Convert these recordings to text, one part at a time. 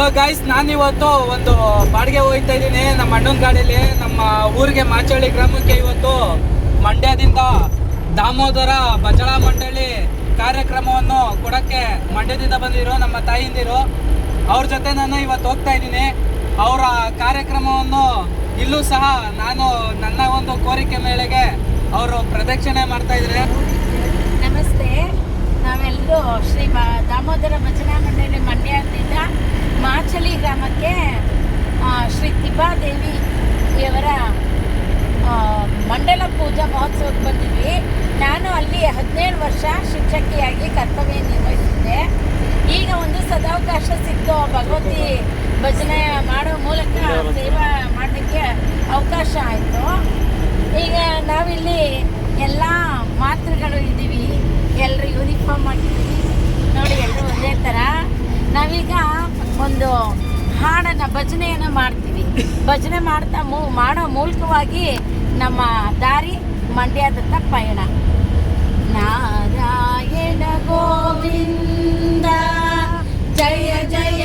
Hello guys ನಾನಿವತ್ತು ಒಂದು ಬಾಡಿಗೆ ಹೋಗ್ತಾ ಇದ್ದೀನಿ. ನಮ್ಮ ಅಣ್ಣನ ಗಾಡಿಯಲ್ಲಿ ನಮ್ಮ ಊರಿಗೆ ಮಾಚಳ್ಳಿ ಗ್ರಾಮಕ್ಕೆ ಇವತ್ತು ಮಂಡ್ಯದಿಂದ ದಾಮೋದರ ಬಜಳ ಮಂಡಳಿ ಕಾರ್ಯಕ್ರಮವನ್ನು ಕೊಡೋಕ್ಕೆ ಮಂಡ್ಯದಿಂದ ಬಂದಿರೋ ನಮ್ಮ ತಾಯಿಂದಿರು ಅವ್ರ ಜೊತೆ ನಾನು ಇವತ್ತು ಹೋಗ್ತಾ ಇದ್ದೀನಿ. ಅವರ ಕಾರ್ಯಕ್ರಮವನ್ನು ಇಲ್ಲೂ ಸಹ ನಾನು ನನ್ನ ಒಂದು ಕೋರಿಕೆ ಮೇಳೆಗೆ ಅವರು ಪ್ರದಕ್ಷಿಣೆ ಮಾಡ್ತಾ ಇದ್ದಾರೆ. ನಮಸ್ತೆ. ನಾವೆಲ್ಲರೂ ಶ್ರೀ ದಾಮೋದರ ಭಜನಾ ಮಂಡಳಿ ಮಂಡ್ಯದಿಂದ ಮಾಚಲಿ ಗ್ರಾಮಕ್ಕೆ ಶ್ರೀ ಆ, ಮಂಡಲ ಪೂಜಾ ಮಹೋತ್ಸವಕ್ಕೆ ಬಂದಿದ್ವಿ. ನಾನು ಅಲ್ಲಿ ಹದಿನೇಳು ವರ್ಷ ಶಿಕ್ಷಕಿಯಾಗಿ ಕರ್ತವ್ಯ ನಿರ್ವಹಿಸಿದ್ದೆ. ಈಗ ಒಂದು ಸದಾವಕಾಶ ಸಿಕ್ತು. ಭಗವತಿ ಭಜನೆ ಮಾಡೋ ಮೂಲಕ ಸೇವಾ ಮಾಡಲಿಕ್ಕೆ ಅವಕಾಶ ಆಯಿತು. ಈಗ ನಾವಿಲ್ಲಿ ಎಲ್ಲ ಮಾತೃಗಳು ಇದ್ದೀವಿ. ಎಲ್ಲರೂ ಭಜನೆಯನ್ನು ಮಾಡ್ತೀವಿ. ಭಜನೆ ಮಾಡ್ತಾ ಮೂ, ಮಾಡೋ ಮೂಲಕವಾಗಿ ನಮ್ಮ ದಾರಿ ಮಂಡ್ಯದತ್ತ ಪಯಣ. ನಾರಾಯಣ ಗೋವಿಂದ, ಜಯ ಜಯ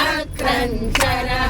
चक्रञ्चरा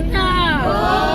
ಗೋವಿಂದ